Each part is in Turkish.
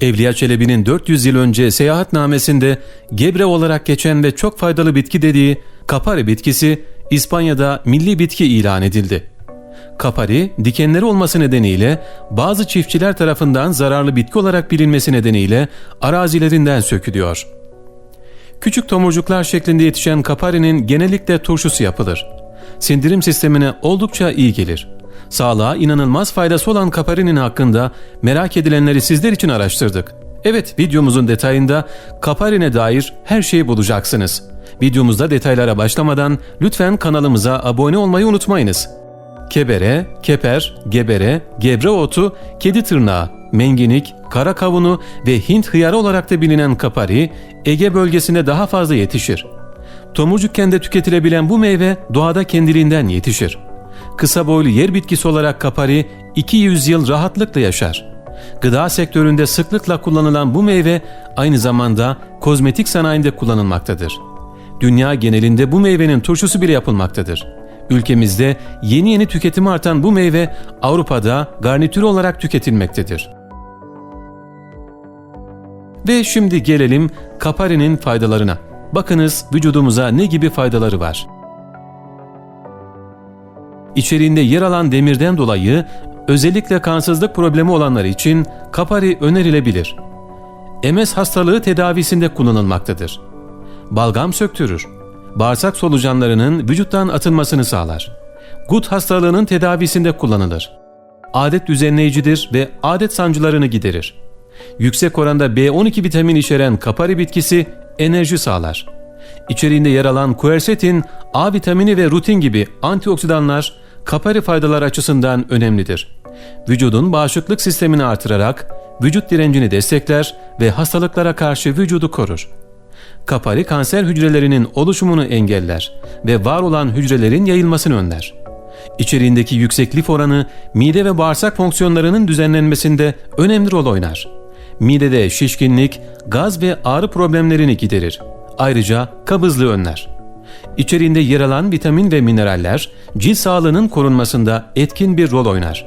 Evliya Çelebi'nin 400 yıl önce seyahatnamesinde gebre olarak geçen ve çok faydalı bitki dediği kapari bitkisi İspanya'da milli bitki ilan edildi. Kapari, dikenleri olması nedeniyle bazı çiftçiler tarafından zararlı bitki olarak bilinmesi nedeniyle arazilerinden sökülüyor. Küçük tomurcuklar şeklinde yetişen kaparinin genellikle turşusu yapılır. Sindirim sistemine oldukça iyi gelir. Sağlığa inanılmaz faydası olan kaparinin hakkında merak edilenleri sizler için araştırdık. Evet videomuzun detayında kaparine dair her şeyi bulacaksınız. Videomuzda detaylara başlamadan lütfen kanalımıza abone olmayı unutmayınız. Kebere, keper, gebere, gebre otu, kedi tırnağı, menginik, kara kavunu ve Hint hıyarı olarak da bilinen kapari Ege bölgesinde daha fazla yetişir. Tomurcukken de tüketilebilen bu meyve doğada kendiliğinden yetişir. Kısa boylu yer bitkisi olarak kapari 200 yıl rahatlıkla yaşar. Gıda sektöründe sıklıkla kullanılan bu meyve aynı zamanda kozmetik sanayinde kullanılmaktadır. Dünya genelinde bu meyvenin turşusu bile yapılmaktadır. Ülkemizde yeni yeni tüketimi artan bu meyve Avrupa'da garnitür olarak tüketilmektedir. Ve şimdi gelelim kaparinin faydalarına. Bakınız vücudumuza ne gibi faydaları var. İçeriğinde yer alan demirden dolayı özellikle kansızlık problemi olanlar için kapari önerilebilir. MS hastalığı tedavisinde kullanılmaktadır. Balgam söktürür. Bağırsak solucanlarının vücuttan atılmasını sağlar. Gut hastalığının tedavisinde kullanılır. Adet düzenleyicidir ve adet sancılarını giderir. Yüksek oranda B12 vitamin içeren kapari bitkisi enerji sağlar. İçeriğinde yer alan quercetin, A vitamini ve rutin gibi antioksidanlar kapari faydalar açısından önemlidir. Vücudun bağışıklık sistemini artırarak vücut direncini destekler ve hastalıklara karşı vücudu korur. Kapari kanser hücrelerinin oluşumunu engeller ve var olan hücrelerin yayılmasını önler. İçeriğindeki yüksek lif oranı mide ve bağırsak fonksiyonlarının düzenlenmesinde önemli rol oynar. Midede şişkinlik, gaz ve ağrı problemlerini giderir. Ayrıca kabızlığı önler. İçeriğinde yer alan vitamin ve mineraller cilt sağlığının korunmasında etkin bir rol oynar.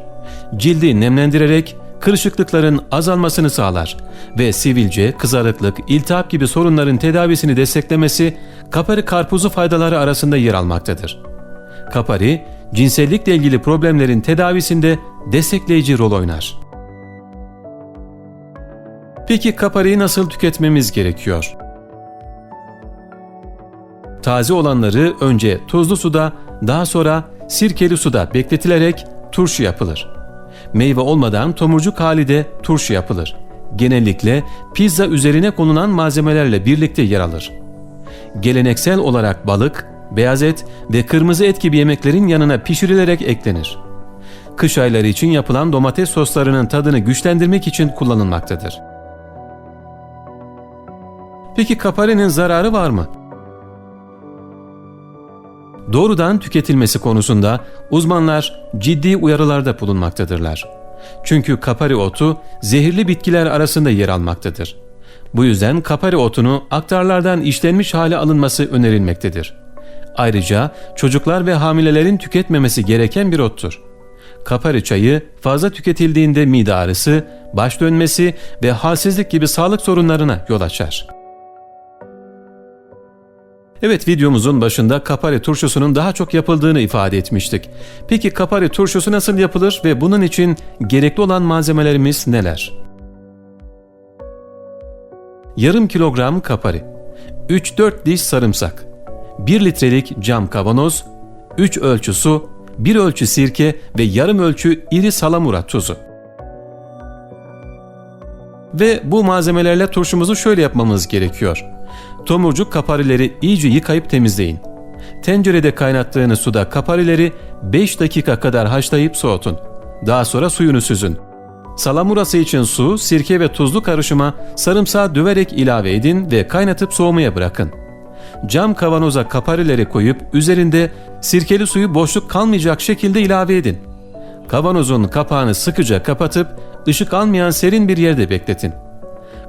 Cildi nemlendirerek kırışıklıkların azalmasını sağlar ve sivilce, kızarıklık, iltihap gibi sorunların tedavisini desteklemesi kapari karpuzu faydaları arasında yer almaktadır. Kapari, cinsellikle ilgili problemlerin tedavisinde destekleyici rol oynar. Peki kapariyi nasıl tüketmemiz gerekiyor? Taze olanları önce tuzlu suda, daha sonra sirkeli suda bekletilerek turşu yapılır. Meyve olmadan tomurcuk hali de turşu yapılır. Genellikle pizza üzerine konulan malzemelerle birlikte yer alır. Geleneksel olarak balık, beyaz et ve kırmızı et gibi yemeklerin yanına pişirilerek eklenir. Kış ayları için yapılan domates soslarının tadını güçlendirmek için kullanılmaktadır. Peki kaparinin zararı var mı? Doğrudan tüketilmesi konusunda uzmanlar ciddi uyarılarda bulunmaktadırlar. Çünkü kapari otu zehirli bitkiler arasında yer almaktadır. Bu yüzden kapari otunu aktarlardan işlenmiş hale alınması önerilmektedir. Ayrıca çocuklar ve hamilelerin tüketmemesi gereken bir ottur. Kapari çayı fazla tüketildiğinde mide ağrısı, baş dönmesi ve halsizlik gibi sağlık sorunlarına yol açar. Evet videomuzun başında kapari turşusunun daha çok yapıldığını ifade etmiştik. Peki kapari turşusu nasıl yapılır ve bunun için gerekli olan malzemelerimiz neler? Yarım kilogram kapari, 3-4 diş sarımsak, 1 litrelik cam kavanoz, 3 ölçü su, 1 ölçü sirke ve yarım ölçü iri salamura tuzu. Ve bu malzemelerle turşumuzu şöyle yapmamız gerekiyor. Tomurcuk kaparileri iyice yıkayıp temizleyin. Tencerede kaynattığınız suda kaparileri 5 dakika kadar haşlayıp soğutun. Daha sonra suyunu süzün. Salamurası için su, sirke ve tuzlu karışıma sarımsağı döverek ilave edin ve kaynatıp soğumaya bırakın. Cam kavanoza kaparileri koyup üzerinde sirkeli suyu boşluk kalmayacak şekilde ilave edin. Kavanozun kapağını sıkıca kapatıp ışık almayan serin bir yerde bekletin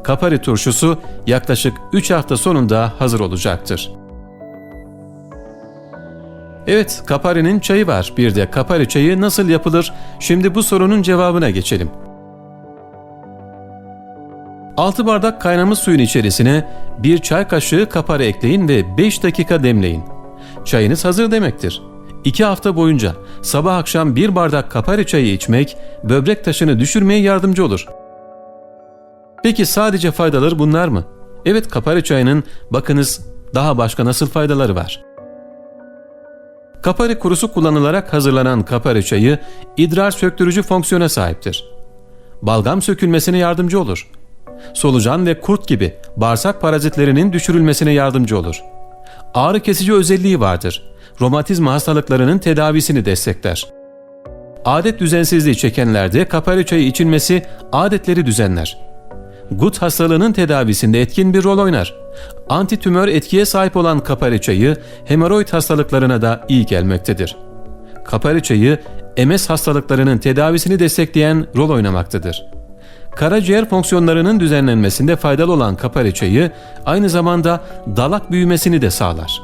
kapari turşusu yaklaşık 3 hafta sonunda hazır olacaktır. Evet, kaparinin çayı var. Bir de kapari çayı nasıl yapılır? Şimdi bu sorunun cevabına geçelim. 6 bardak kaynamış suyun içerisine bir çay kaşığı kapari ekleyin ve 5 dakika demleyin. Çayınız hazır demektir. 2 hafta boyunca sabah akşam bir bardak kapari çayı içmek böbrek taşını düşürmeye yardımcı olur. Peki sadece faydaları bunlar mı? Evet kapari çayının bakınız daha başka nasıl faydaları var. Kapari kurusu kullanılarak hazırlanan kapari çayı idrar söktürücü fonksiyona sahiptir. Balgam sökülmesine yardımcı olur. Solucan ve kurt gibi bağırsak parazitlerinin düşürülmesine yardımcı olur. Ağrı kesici özelliği vardır. Romatizma hastalıklarının tedavisini destekler. Adet düzensizliği çekenlerde kapari çayı içilmesi adetleri düzenler. Gut hastalığının tedavisinde etkin bir rol oynar. Antitümör etkiye sahip olan kapari çayı hemoroid hastalıklarına da iyi gelmektedir. Kapari çayı MS hastalıklarının tedavisini destekleyen rol oynamaktadır. Karaciğer fonksiyonlarının düzenlenmesinde faydalı olan kapari çayı aynı zamanda dalak büyümesini de sağlar.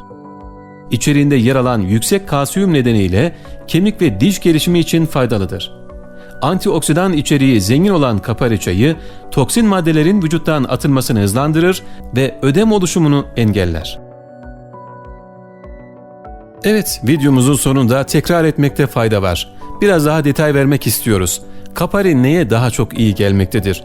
İçeriğinde yer alan yüksek kalsiyum nedeniyle kemik ve diş gelişimi için faydalıdır. Antioksidan içeriği zengin olan kapari çayı toksin maddelerin vücuttan atılmasını hızlandırır ve ödem oluşumunu engeller. Evet, videomuzun sonunda tekrar etmekte fayda var. Biraz daha detay vermek istiyoruz. Kapari neye daha çok iyi gelmektedir?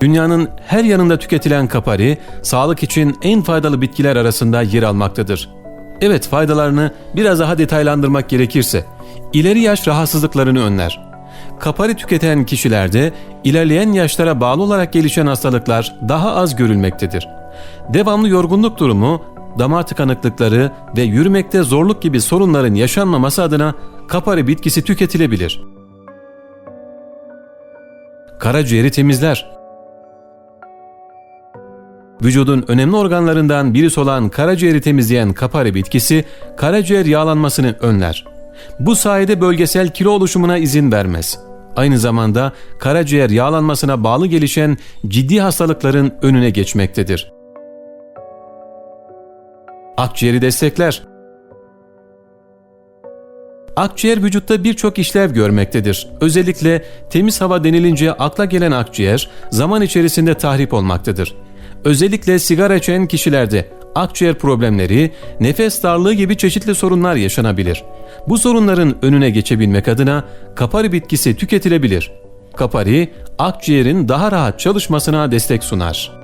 Dünyanın her yanında tüketilen kapari, sağlık için en faydalı bitkiler arasında yer almaktadır. Evet faydalarını biraz daha detaylandırmak gerekirse, ileri yaş rahatsızlıklarını önler. Kapari tüketen kişilerde ilerleyen yaşlara bağlı olarak gelişen hastalıklar daha az görülmektedir. Devamlı yorgunluk durumu, damar tıkanıklıkları ve yürümekte zorluk gibi sorunların yaşanmaması adına kapari bitkisi tüketilebilir. Karaciğeri temizler. Vücudun önemli organlarından birisi olan karaciğeri temizleyen kapari bitkisi karaciğer yağlanmasını önler. Bu sayede bölgesel kilo oluşumuna izin vermez. Aynı zamanda karaciğer yağlanmasına bağlı gelişen ciddi hastalıkların önüne geçmektedir. Akciğeri destekler. Akciğer vücutta birçok işlev görmektedir. Özellikle temiz hava denilince akla gelen akciğer zaman içerisinde tahrip olmaktadır. Özellikle sigara içen kişilerde akciğer problemleri, nefes darlığı gibi çeşitli sorunlar yaşanabilir. Bu sorunların önüne geçebilmek adına kapari bitkisi tüketilebilir. Kapari, akciğerin daha rahat çalışmasına destek sunar.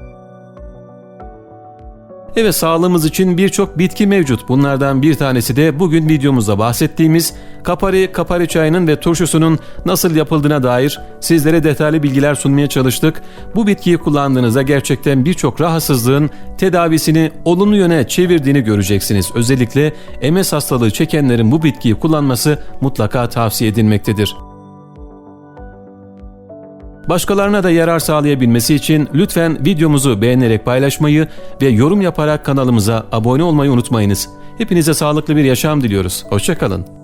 Evet sağlığımız için birçok bitki mevcut. Bunlardan bir tanesi de bugün videomuzda bahsettiğimiz kapari, kapari çayının ve turşusunun nasıl yapıldığına dair sizlere detaylı bilgiler sunmaya çalıştık. Bu bitkiyi kullandığınızda gerçekten birçok rahatsızlığın tedavisini olumlu yöne çevirdiğini göreceksiniz. Özellikle MS hastalığı çekenlerin bu bitkiyi kullanması mutlaka tavsiye edilmektedir. Başkalarına da yarar sağlayabilmesi için lütfen videomuzu beğenerek paylaşmayı ve yorum yaparak kanalımıza abone olmayı unutmayınız. Hepinize sağlıklı bir yaşam diliyoruz. Hoşçakalın.